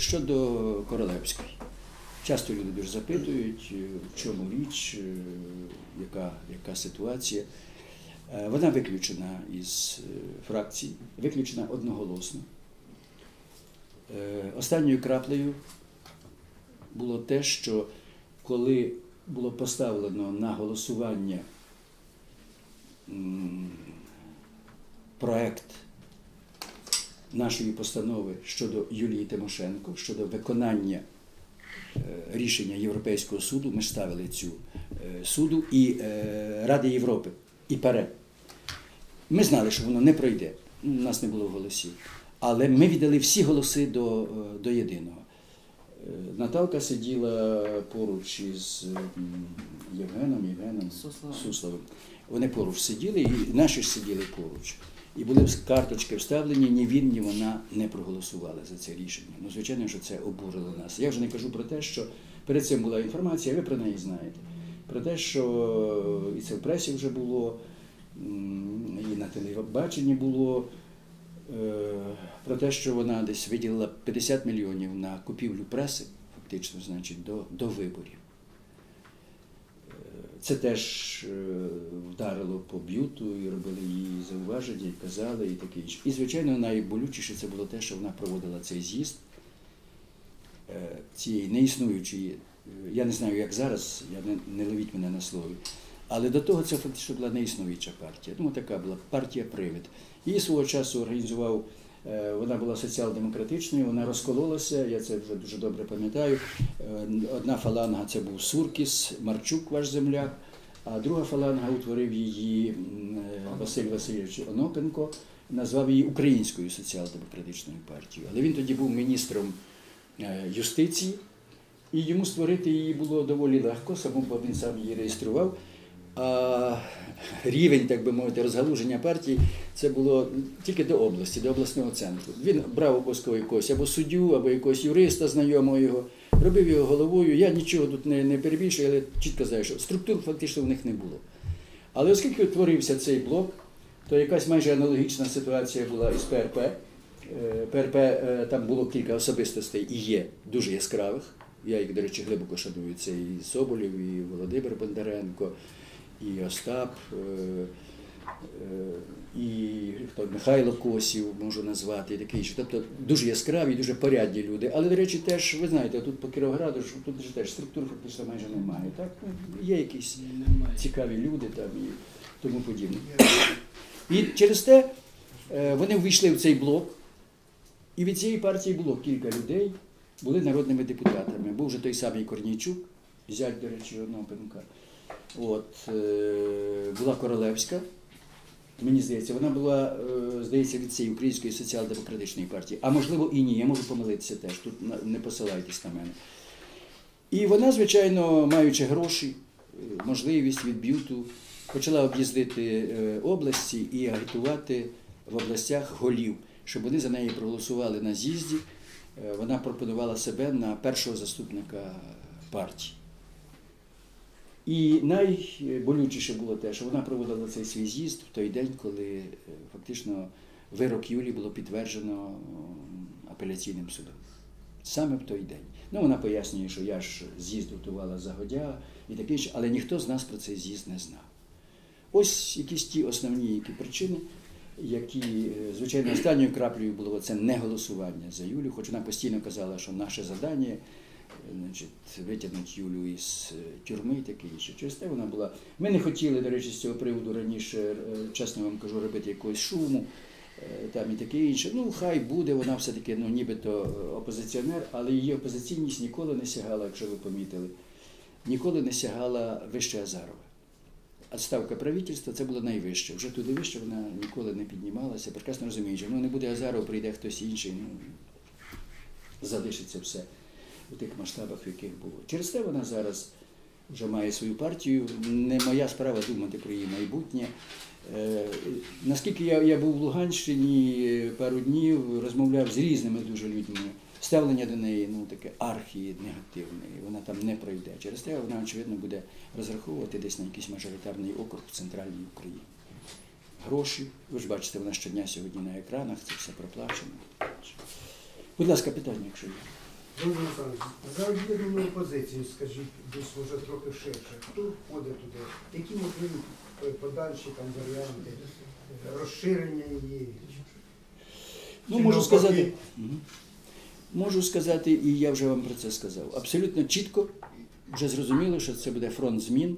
щодо Королевської. Часто люди дуже запитують, е, в чому річ, е, яка, яка ситуація. Е, Вона виключена із фракції, виключена одноголосно. Останньою краплею було те, що коли було поставлено на голосування проект нашої постанови щодо Юлії Тимошенко, щодо виконання е, рішення Європейського суду, ми ставили цю е, суду і е, Ради Європи, і ПАРЕ. Ми знали, що воно не пройде, у нас не було голосів. Але ми віддали всі голоси до, до єдиного. Наталка сиділа поруч із Євгеном, Євгеном Сусловим. Сусловим. Вони поруч сиділи, і наші ж сиділи поруч. І були карточки вставлені, ні він, ні вона не проголосували за це рішення. Ну, звичайно, що це обурило нас. Я вже не кажу про те, що перед цим була інформація, ви про неї знаєте. Про те, що і це в пресі вже було, і на телебаченні було. е, Про те, що вона десь виділила 50 мільйонів на купівлю преси, фактично, значить, до, до виборів. Це теж е, вдарило по б'юту і робили їй зауваження, і казали, і таке інше. І, звичайно, найболючіше це було те, що вона проводила цей з'їзд е, цієї неіснуючої, е, я не знаю, як зараз, я не, не ловіть мене на слові. Але до того це фактично була неіснуюча партія. Ну, така була партія Привид. Її свого часу організував, вона була соціал-демократичною, вона розкололася, я це вже дуже добре пам'ятаю. Е, Одна фаланга це був Суркіс, Марчук, ваш земляк, а друга фаланга утворив її е, Василь Васильович Онопенко, назвав її Українською соціал-демократичною партією. Але він тоді був міністром е, юстиції, і йому створити її було доволі легко, самому бо він сам її реєстрував. А рівень, так би мовити, розгалуження партії це було тільки до області, до обласного центру. Він брав обов'язково якогось або суддю, або якогось юриста знайомого його, робив його головою. Я нічого тут не, не перебільшую, але чітко знаю, що структур фактично в них не було. Але оскільки утворився цей блок, то якась майже аналогічна ситуація була із ПРП. Е, ПРП е, там було кілька особистостей і є дуже яскравих. Я їх, до речі, глибоко шаную. Це і Соболєв, і Володимир Бондаренко, і Остап, е, е, і хто, Михайло Косів можу назвати, і таке інше. Тобто дуже яскраві, дуже порядні люди. Але, до речі, теж, ви знаєте, тут по Кіровограду ж тут теж структур фактично майже немає. Так? Ну, Є якісь Немає. цікаві люди там і тому подібне. І через те е, вони ввійшли в цей блок, і від цієї партії було кілька людей, були народними депутатами. Був вже той самий Корнійчук, зять, до речі, Онопенка. От, е, була Королевська. Мені здається, вона була, е, здається, від цієї Української соціал-демократичної партії. А можливо і ні, я можу помилитися теж. Тут не посилайтесь на мене. І вона, звичайно, маючи гроші, е, можливість від б'юту, почала об'їздити області і агітувати в областях голів, щоб вони за неї проголосували на з'їзді. Вона пропонувала себе на першого заступника партії. І найболючіше було те, що вона проводила цей свій з'їзд в той день, коли е, фактично вирок Юлії було підтверджено апеляційним судом. Саме в той день. Ну, вона пояснює, що я ж з'їзд готувала загодя і таке інше, але ніхто з нас про цей з'їзд не знав. Ось якісь ті основні які причини, які, е, звичайно, останньою краплею було це не голосування за Юлю, хоч вона постійно казала, що наше завдання значить, витягнути Юлю із е, тюрми і таке інше. Через те вона була. Ми не хотіли, до речі, з цього приводу раніше, е, чесно вам кажу, робити якогось шуму. е, Там і таке інше. Ну, хай буде, вона все-таки ну, нібито опозиціонер, але її опозиційність ніколи не сягала, якщо ви помітили, ніколи не сягала вище Азарова. Отставка правительства це було найвище. Вже туди вище вона ніколи не піднімалася. Прекрасно розуміючи, ну не буде Азаров, прийде хтось інший, ну залишиться все у тих масштабах, в яких було. Через те вона зараз вже має свою партію. Не моя справа думати про її майбутнє. Е, наскільки я, я був в Луганщині е, пару днів, розмовляв з різними дуже людьми. Ставлення до неї ну таке архі негативне, вона там не пройде. Через те вона, очевидно, буде розраховувати десь на якийсь мажоритарний округ в центральній Україні. Гроші, ви ж бачите, вона щодня сьогодні на екранах, це все проплачено. Будь ласка, питання, якщо є. Володимир Олександрович, за об'єднану опозицію, скажіть, десь може трохи ширше. Хто входить туди? Які можливі подальші там варіанти розширення її? Ну, Чи можу навпаки? сказати, можу сказати, і я вже вам про це сказав. Абсолютно чітко вже зрозуміло, що це буде фронт змін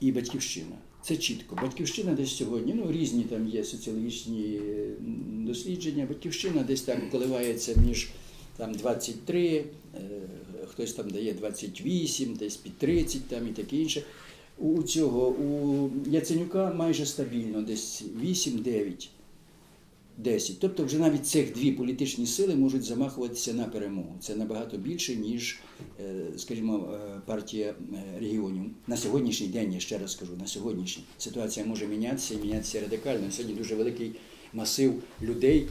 і батьківщина. Це чітко. Батьківщина десь сьогодні, ну різні там є соціологічні дослідження. Батьківщина десь так коливається між там 23, е, хтось там дає 28, десь під 30 там і таке інше. У цього у Яценюка майже стабільно, десь 8-9. 10. Тобто вже навіть цих дві політичні сили можуть замахуватися на перемогу. Це набагато більше, ніж, е, скажімо, е, партія регіонів. На сьогоднішній день, я ще раз скажу, на сьогоднішній ситуація може мінятися і мінятися радикально. Сьогодні дуже великий масив людей,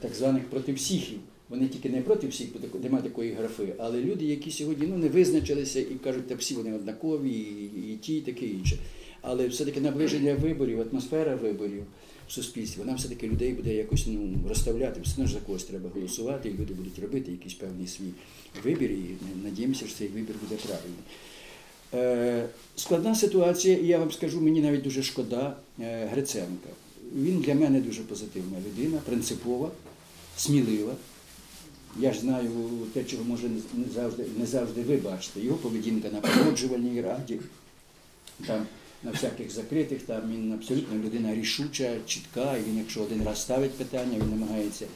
так званих проти всіхів. Вони тільки не проти всіх, бо тако- нема такої графи, але люди, які сьогодні ну, не визначилися і кажуть, та всі вони однакові, і, і ті, і таке інше. Але все-таки наближення виборів, атмосфера виборів в суспільстві, вона все-таки людей буде якось ну, розставляти. Все ж за когось треба голосувати, і люди будуть робити якийсь певний свій вибір, і надіємося, що цей вибір буде правильний. Е, складна ситуація, і я вам скажу, мені навіть дуже шкода е, Гриценка. Він для мене дуже позитивна людина, принципова, смілива. Я ж знаю те, чого може не завжди, не завжди ви бачите. Його поведінка на погоджувальній раді, там на всяких закритих, там він абсолютно людина рішуча, чітка, і він, якщо один раз ставить питання, він намагається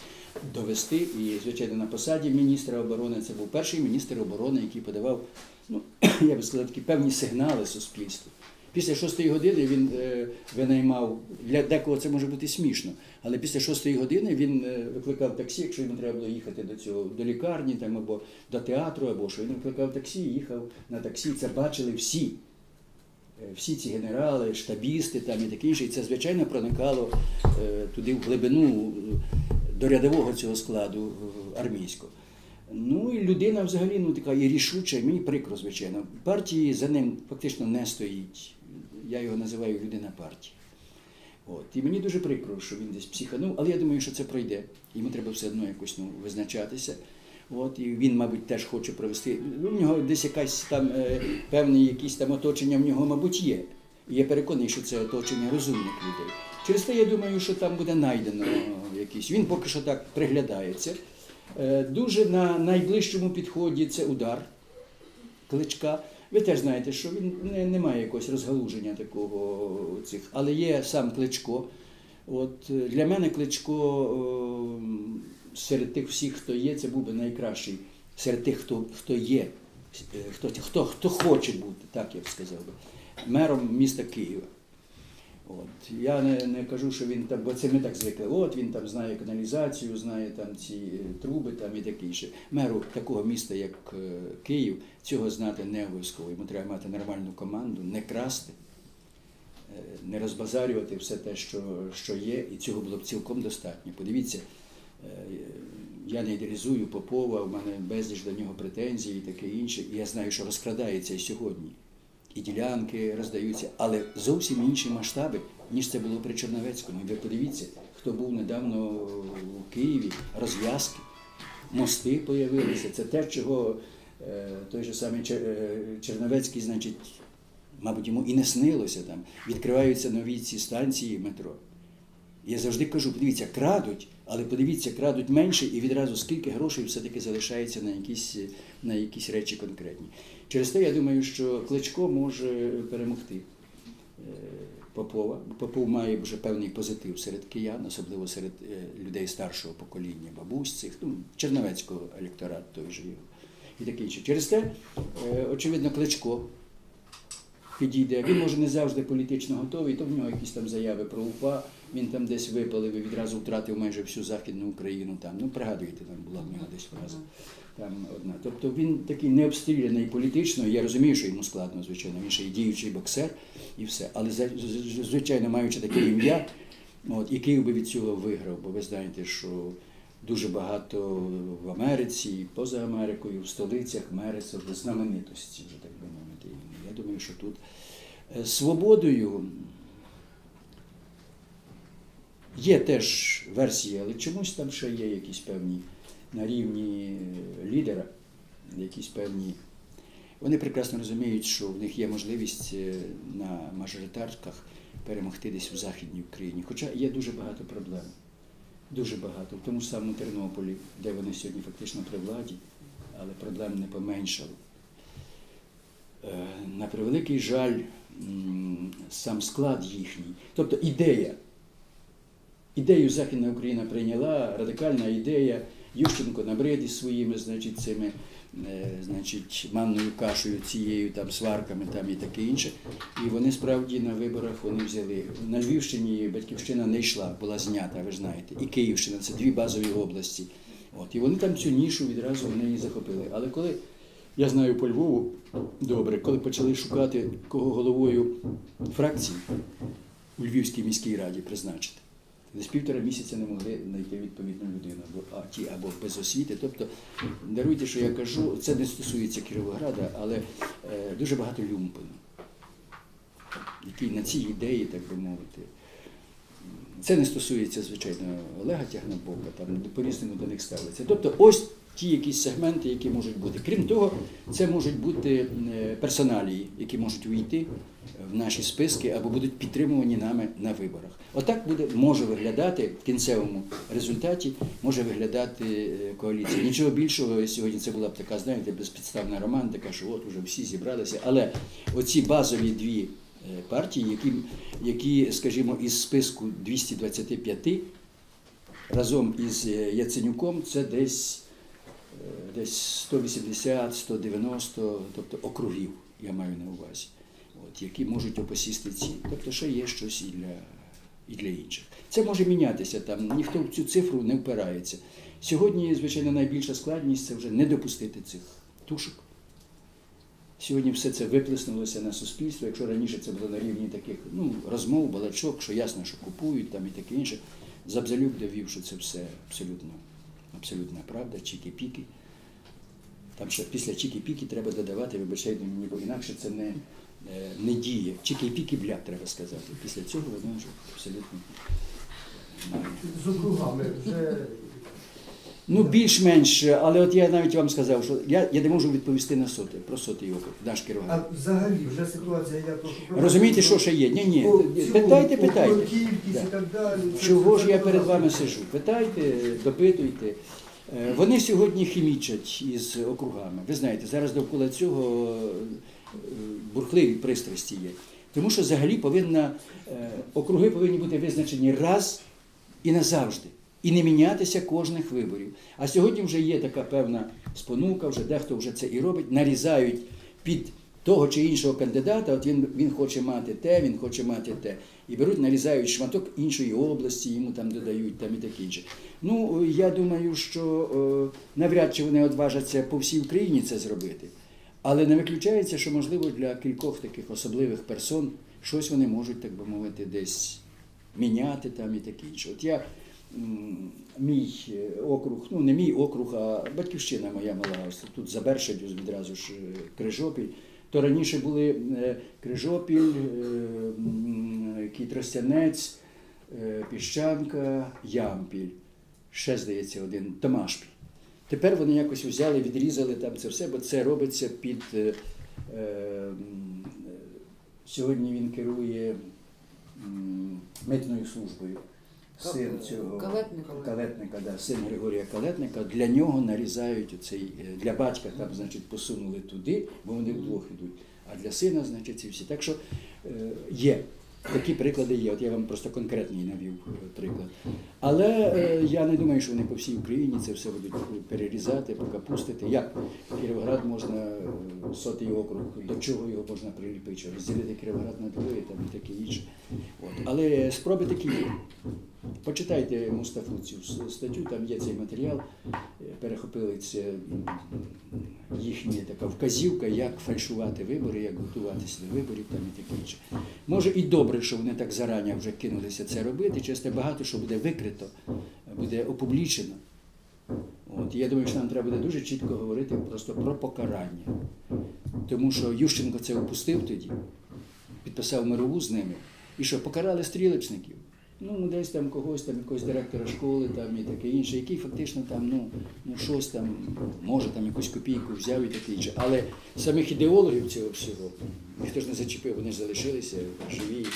довести. І, звичайно, на посаді міністра оборони це був перший міністр оборони, який подавав, ну, я би сказав, такі певні сигнали суспільству. Після шостої години він е, винаймав, для декого це може бути смішно, але після шостої години він е, викликав таксі, якщо йому треба було їхати до цього до лікарні там, або до театру, або що. Він викликав таксі, їхав на таксі. Це бачили всі. Е, Всі ці генерали, штабісти там і таке інше. І це, звичайно, проникало туди в глибину до рядового цього складу армійського. Ну і людина взагалі ну, така і рішуча, і мені прикро, звичайно. Партії за ним фактично не стоїть. Я його називаю людина партії. От. І мені дуже прикро, що він десь психанув, але я думаю, що це пройде. Йому треба все одно якось ну, визначатися. От, і він, мабуть, теж хоче провести. Ну, в нього десь якась там е, певне якісь там оточення в нього, мабуть, є. І я переконаний, що це оточення розумних людей. Через те я думаю, що там буде знайдено якийсь. Він поки що так приглядається. Е, Дуже на найближчому підході це удар кличка. Ви теж знаєте, що він не, має якогось розгалуження такого цих, але є сам кличко. От е, для мене кличко е, серед тих всіх, хто є, це був би найкращий. Серед тих, хто, хто є, е, хто, хто, хто хоче бути, так я б сказав би, мером міста Києва. От. Я не, не кажу, що він там, бо це ми так звикли. От він там знає каналізацію, знає там ці е, труби там і таке інше. Меру такого міста, як е, Київ, цього знати не обов'язково. Йому треба мати нормальну команду, не красти, е, не розбазарювати все те, що, що є, і цього було б цілком достатньо. Подивіться, я не ідеалізую Попова, у мене безліч до нього претензій і таке інше. І я знаю, що розкрадається і сьогодні і ділянки роздаються, але зовсім інші масштаби, ніж це було при Черновецькому. Ви подивіться, хто був недавно у Києві, розв'язки, мости появилися. Це те, чого е, той же самий Чер- е, Черновецький, значить, мабуть, йому і не снилося там. Відкриваються нові ці станції метро. Я завжди кажу, подивіться, крадуть, але подивіться, крадуть менше і відразу скільки грошей все-таки залишається на якісь, на якісь речі конкретні. Через те я думаю, що Кличко може перемогти е, Попова. Попов має вже певний позитив серед киян, особливо серед е, людей старшого покоління, бабусь цих, ну, Черновецького електорат той же його. І таке інше. Через те, е, очевидно, Кличко підійде. Він може не завжди політично готовий, то в нього якісь там заяви про УПА, він там десь випалив і відразу втратив майже всю Західну Україну. Там. Ну, пригадуєте, там була в нього десь фраза. Там одна. Тобто він такий не обстріляний політично. Я розумію, що йому складно, звичайно, він ще й діючий боксер і все. Але звичайно, маючи таке ім'я, от, і Київ би від цього виграв, бо ви знаєте, що дуже багато в Америці, і поза Америкою, в столицях мери це вже знаменитості, вже так би мовити. Я думаю, що тут е, свободою є теж версія, але чомусь там ще є якісь певні на рівні е, лідера, якісь певні. Вони прекрасно розуміють, що в них є можливість е, на мажоритарках перемогти десь в Західній Україні. Хоча є дуже багато проблем. Дуже багато. В тому ж самому Тернополі, де вони сьогодні фактично при владі, але проблем не поменшало. Е, На превеликий жаль, сам склад їхній, тобто ідея. Ідею Західна Україна прийняла, радикальна ідея. Ющенко набрид із своїми, значить, цими, е, значить, манною кашею, цією там сварками там і таке інше. І вони справді на виборах вони взяли. На Львівщині батьківщина не йшла, була знята, ви знаєте, і Київщина це дві базові області. От, і вони там цю нішу відразу вони її захопили. Але коли я знаю по Львову добре, коли почали шукати кого головою фракції у Львівській міській раді призначити. Десь півтора місяця не могли знайти відповідну людину, або а ті або без освіти. Тобто, даруйте, що я кажу, це не стосується Кіровограда, але е, дуже багато люмпин, які на цій ідеї, так би мовити. Це не стосується, звичайно, Олега Тягнабока, там по-різному до них ставиться. Тобто, ось ті якісь сегменти, які можуть бути. Крім того, це можуть бути е, персоналії, які можуть увійти в наші списки або будуть підтримувані нами на виборах. Отак буде може виглядати в кінцевому результаті, може виглядати е, коаліція. Нічого більшого сьогодні це була б така, знаєте, безпідставна романтика, що от уже всі зібралися. Але оці базові дві е, партії, які, які, скажімо, із списку 225 разом із е, Яценюком, це десь, е, десь 180, 190, тобто округів, я маю на увазі, от, які можуть опосісти ці. Тобто ще є щось і для, і для інших. Це може мінятися там, ніхто в цю цифру не впирається. Сьогодні, звичайно, найбільша складність це вже не допустити цих тушок. Сьогодні все це виплеснулося на суспільство. Якщо раніше це було на рівні таких ну, розмов, балачок, що ясно, що купують там і таке інше. Забзалюк довів, що це все абсолютно, абсолютна правда, чікі-піки. Там ще після чікі-піки треба додавати, вибачайте мені, бо інакше це не, е, не діє. Чікі-піки бляк, треба сказати. Після цього воно вже абсолютно. З округами вже Ну, більш-менш, але от я навіть вам сказав, що я, я не можу відповісти на соти, про сотий округ, наш а взагалі вже ситуація як по Розумієте, що ще є? Ні, ні, питайте, питайте. кількість і так далі. Чого ж я перед вами сижу? Питайте, допитуйте. Е, Вони сьогодні хімічать із округами. Ви знаєте, зараз довкола цього е, бурхливі пристрасті є. Тому що взагалі повинна, е, округи повинні бути визначені раз і назавжди. І не мінятися кожних виборів. А сьогодні вже є така певна спонука, вже дехто вже це і робить, нарізають під того чи іншого кандидата, от він, він хоче мати те, він хоче мати те. І беруть, нарізають шматок іншої області, йому там додають там і таке інше. Ну, я думаю, що е, навряд чи вони одважаться по всій Україні це зробити. Але не виключається, що можливо для кількох таких особливих персон щось вони можуть, так би мовити, десь міняти там і таке інше. От я мій е, округ, ну не мій округ, а батьківщина моя мала, тут за відразу ж е, Крижопіль. То раніше були е, Крижопіль, м, який Тростянець, е, Піщанка, Ямпіль. Ще, здається, один Томашпіль. Тепер вони якось взяли, відрізали там це все, бо це робиться під. сьогодні він керує митною службою. Син цього Калетника. калетника, да, син Григорія Калетника. Для нього нарізають оцей, е, для батька там, значить, посунули туди, бо вони вдвох йдуть. А для сина, значить, ці всі. Так що е, є. Такі приклади є. От я вам просто конкретний навів е, приклад. Але е, я не думаю, що вони по всій Україні це все будуть перерізати, покапустити. Як Кіровоград можна е, сотий округ, до чого його можна приліпити, розділити Кіровоград на двоє там і таке інше. От. Але спроби такі є. Почитайте Мустафу цю статтю, там є цей матеріал, е, перехопили це їхня така вказівка, як фальшувати вибори, як готуватися до виборів там і таке інше. Може і добре, що вони так зарані вже кинулися це робити, чесно, багато що буде викрито, буде опублічено. От, я думаю, що нам треба буде дуже чітко говорити просто про покарання. Тому що Ющенко це опустив тоді, підписав мирову з ними. І що, покарали стрілочників? Ну десь там когось, там якогось директора школи там і таке інше, який фактично там, ну, ну щось там, може там якусь копійку взяв і таке інше. Але самих ідеологів цього всього ніхто ж не зачепив, вони ж залишилися живі.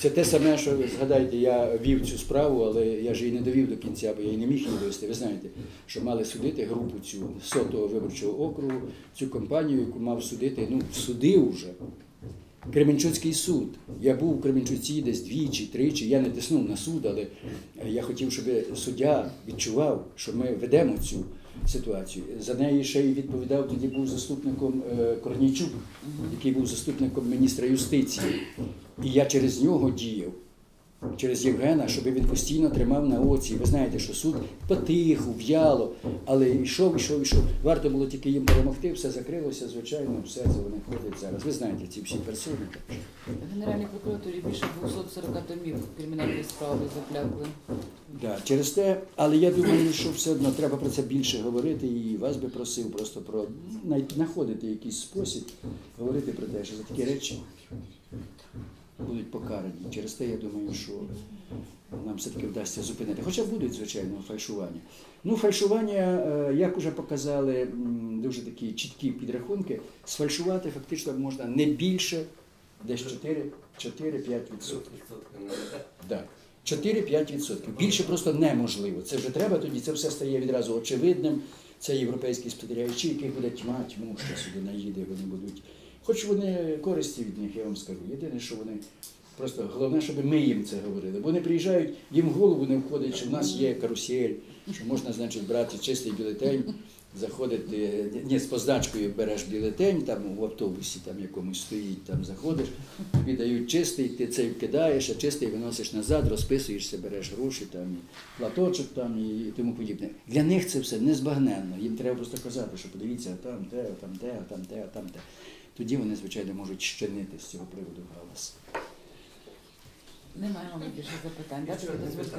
Це те саме, що згадайте, я вів цю справу, але я ж її не довів до кінця, бо я її не міг її довести. Ви знаєте, що мали судити групу цю сотого виборчого округу, цю компанію, яку мав судити, ну, судив уже. Кременчуцький суд. Я був у Кременчуці десь двічі, тричі. Я не тиснув на суд, але я хотів, щоб суддя відчував, що ми ведемо цю ситуацію. За неї ще й відповідав тоді був заступником е, Корнійчук, який був заступником міністра юстиції. І я через нього діяв. Через Євгена, щоб він постійно тримав на оці. Ви знаєте, що суд потиху, в'яло, але йшов, йшов, йшов. Варто було тільки їм перемогти, все закрилося, звичайно, все це вони ходять зараз. Ви знаєте ці всі персони. В Генеральній прокуратурі більше 240 томів кримінальної справи заплякли. Да, через те, але я думаю, що все одно треба про це більше говорити, і вас би просив просто про най- знаходити якийсь спосіб говорити про те, що за такі речі будуть покарані. Через те я думаю, що нам все-таки вдасться зупинити. Хоча будуть, звичайно, фальшування. Ну, фальшування, е, як вже показали дуже такі чіткі підрахунки, сфальшувати фактично можна не більше десь 4-5%. 4-5%. Більше просто неможливо. Це вже треба тоді, це все стає відразу очевидним. Це європейські спостерігачі, яких буде тьма, тьму, що сюди наїде, вони будуть. Хоч вони користі від них, я вам скажу. Єдине, що вони просто головне, щоб ми їм це говорили. Бо вони приїжджають, їм в голову не входить, що в нас є карусель, що можна, значить, брати чистий бюлетень, заходити, ні, з позначкою береш бюлетень, там в автобусі там якомусь стоїть, там заходиш, тобі дають чистий, ти цей вкидаєш, а чистий виносиш назад, розписуєшся, береш гроші, там, і платочок там і тому подібне. Для них це все незбагненно. Їм треба просто казати, що подивіться, а там те, а там те, а там те, а там те. Тоді вони, звичайно, можуть щинити з цього приводу галас. Немає, мабуть, більше запитань. Дозвольте.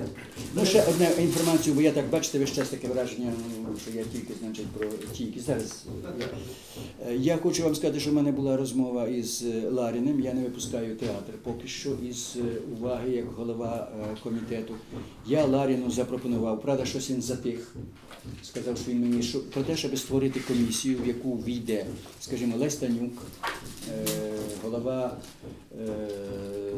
Ну, ще одне інформацію, бо я так бачите, весь час таке враження, що я тільки, значить, про тільки зараз. Я хочу вам сказати, що в мене була розмова із Ларіним. Я не випускаю театр поки що із уваги як голова е, комітету. Я Ларіну запропонував, правда, щось він затих. Сказав, що він мені що про те, щоб створити комісію, в яку війде, скажімо, Лесь Танюк, е, голова е,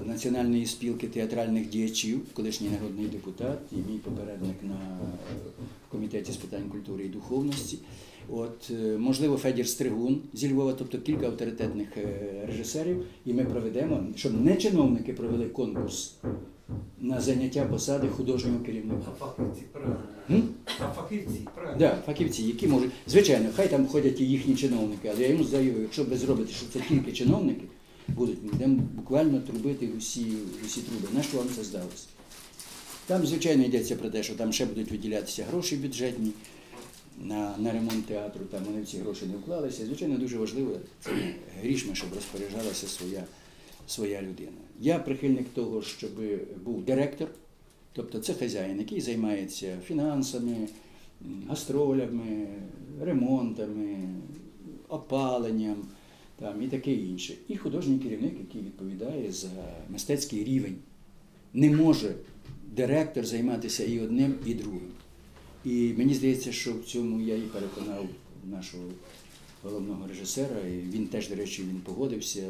Національної спілки театральних діячів, колишній народний депутат і мій попередник на комітеті з питань культури і духовності. От, е, можливо, Федір Стригун зі Львова, тобто кілька авторитетних е, режисерів, і ми проведемо, щоб не чиновники провели конкурс на заняття посади художнього керівника. А фахівці, правильно. Да, фахівці, які можуть. Звичайно, хай там ходять і їхні чиновники, але я йому заявив, якщо ви зробите, що це тільки чиновники, будуть ми будемо буквально трубити усі, усі труби. На що вам це здалося? Там, звичайно, йдеться про те, що там ще будуть виділятися гроші бюджетні на, на ремонт театру, там вони в ці гроші не вклалися. Звичайно, дуже важливо це грішми, щоб розпоряджалася своя, своя людина. Я прихильник того, щоб був директор, тобто це хазяїн, який займається фінансами, гастролями, ремонтами, опаленням там, і таке інше. І художній керівник, який відповідає за мистецький рівень. Не може директор займатися і одним, і другим. І мені здається, що в цьому я і переконав нашого головного режисера. І він теж, до речі, він погодився.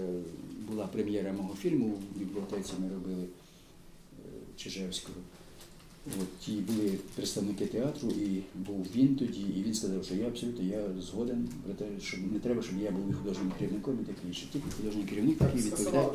Була прем'єра мого фільму в бібліотеці. Ми робили е, Чижевського. От, і були представники театру, і був він тоді, і він сказав, що я абсолютно я згоден про те, що не треба, щоб я був і художнім керівником і таке інше. Тільки художній керівник, який відповідає.